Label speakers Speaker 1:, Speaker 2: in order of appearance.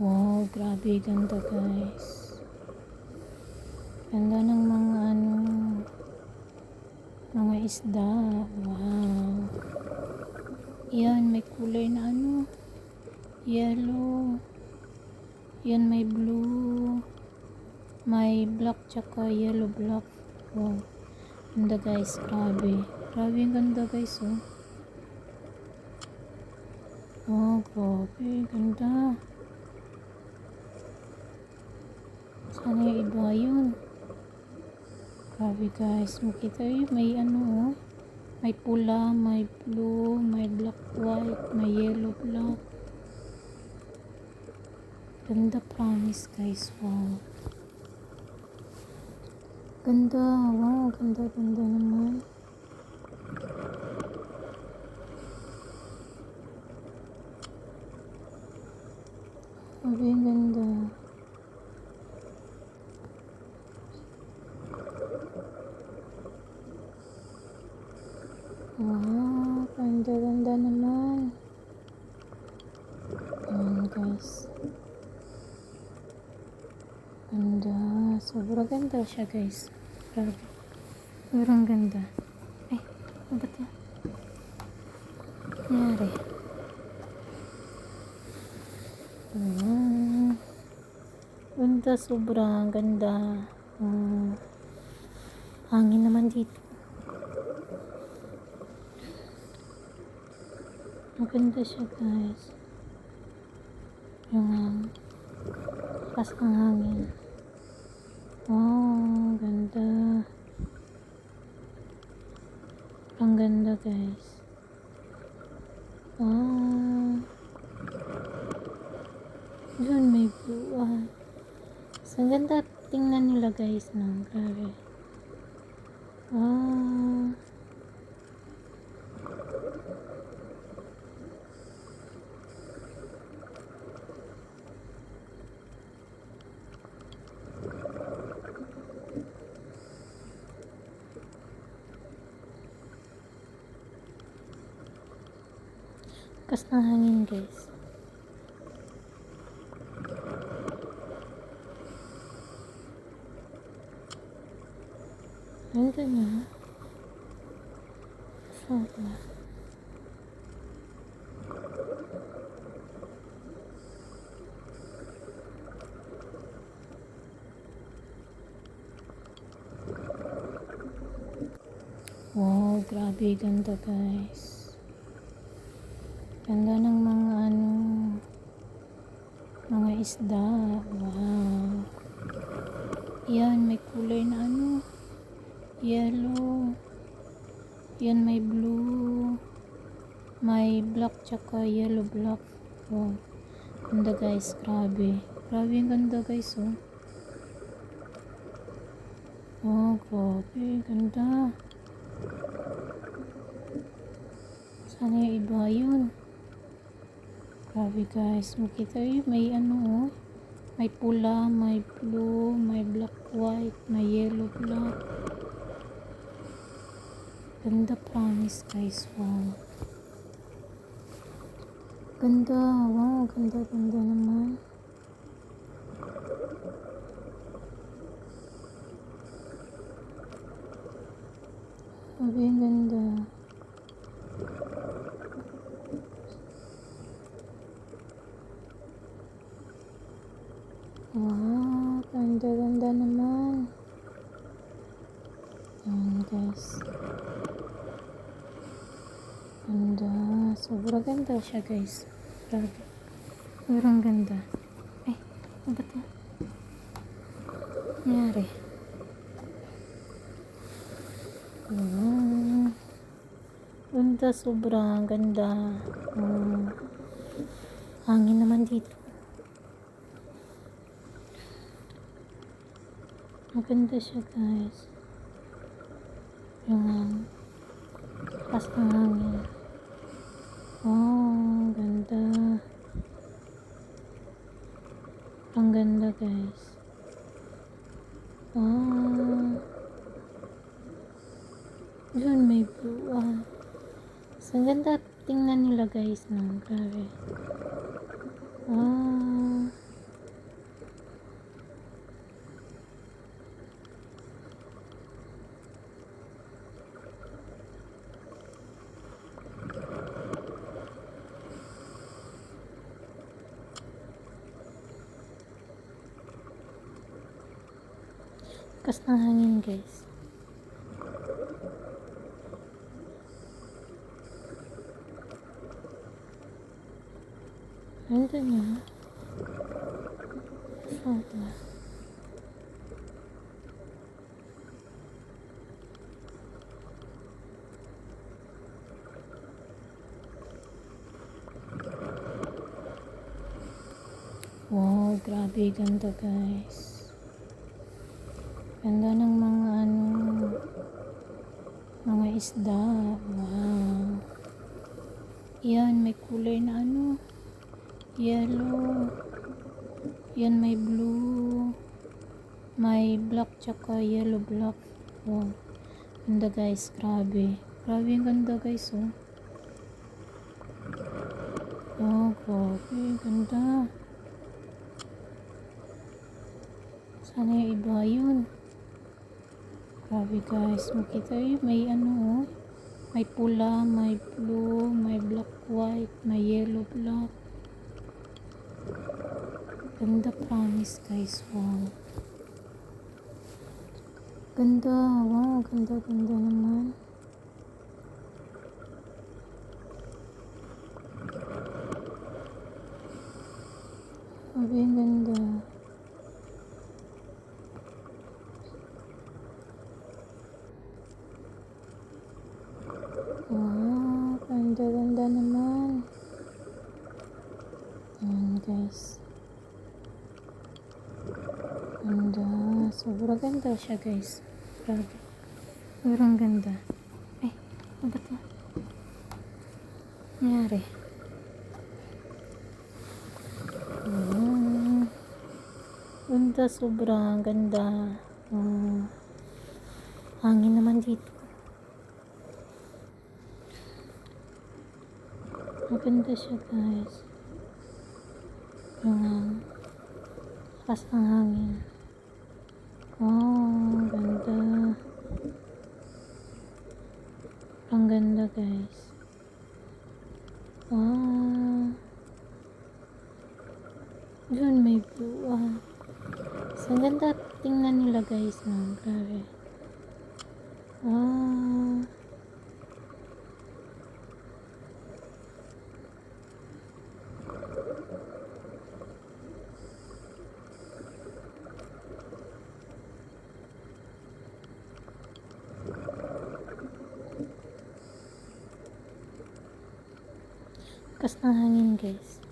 Speaker 1: Wow, grabe ganda guys. Ganda ng mga ano, mga isda. Wow. Yan, may kulay na ano, yellow. Yan, may blue. May black tsaka yellow black. Wow. Ganda guys, grabe. Grabe ang ganda guys, oh. Oh, grabe. Ganda. Sana yung iba yun. Grabe guys. Makita yun. May ano oh. May pula, may blue, may black white, may yellow black. Ganda promise guys. Wow. Ganda. Wow. Ganda, ganda naman. Grabe ang ganda. Wow, ganda-ganda naman. Ayan guys. Ganda. Sobrang ganda siya guys. Grabe. Sobrang ganda. Ay, ano ba ito? Nangyari. Ah, ganda, sobrang ganda. Ah, hangin naman dito. Maganda siya guys. Yung um, lakas ng hangin. Wow, ganda. Ang ganda guys. Wow. Doon may buwan. Sa ganda tingnan nila guys no. Grabe. Wow. Lakas ng hangin guys. Ganda niya. Sobra. Wow, grabe ganda guys. Ganda ng mga ano, mga isda. Wow. Yan, may kulay na ano, yellow. Yan, may blue. May black tsaka yellow black. Wow. Ganda guys, grabe. Grabe yung ganda guys, oh. Oh, grabe. Ganda. Sana yung iba yun. Grabe guys. Makita yun. May ano oh. May pula, may blue, may black white, may yellow black. Ganda promise guys. Wow. Ganda. Wow. Ganda, ganda naman. Grabe ang ganda. Wow, ganda-ganda naman. Ayan guys. Ganda. Sobrang ganda siya guys. Grabe. Sobrang ganda. Ay, ano ba ito? Nangyari. Wow. Ganda, sobrang ganda. Hmm. Hangin naman dito. Maganda siya guys. Yung um, ng hangin. Oh, ganda. Ang ganda guys. Wow. Yun, may blue. Ah. So, ang ganda tingnan nila guys no. Grabe. Ah. Kas ng hangin guys. Ganda niya. Sobra. Wow, grabe ganda guys. Ganda ng mga ano, mga isda. Wow. Yan, may kulay na ano, yellow. Yan, may blue. May black tsaka yellow black. Wow. Ganda guys, grabe. Grabe yung ganda guys, oh. Oh, grabe. Ganda. Sana yung iba yun. Grabe guys. Makita yun. May ano oh. May pula, may blue, may black white, may yellow black. Ganda promise guys. Wow. Ganda. Wow. Ganda, ganda naman. Ang ganda. Wow, ganda-ganda naman. Ayan guys. Ganda. Sobrang ganda siya guys. Grabe. Sobrang ganda. Ay, ano ba ito? Nangyari. Ganda, sobrang ganda. Ah, hangin naman dito. Maganda siya guys. Yung lakas ng hangin. Oh, ganda. Ang ganda guys. Ah. Doon may blue. Ah. So, ganda tingnan nila guys. No? Grabe. Ah. Kas ng hangin guys.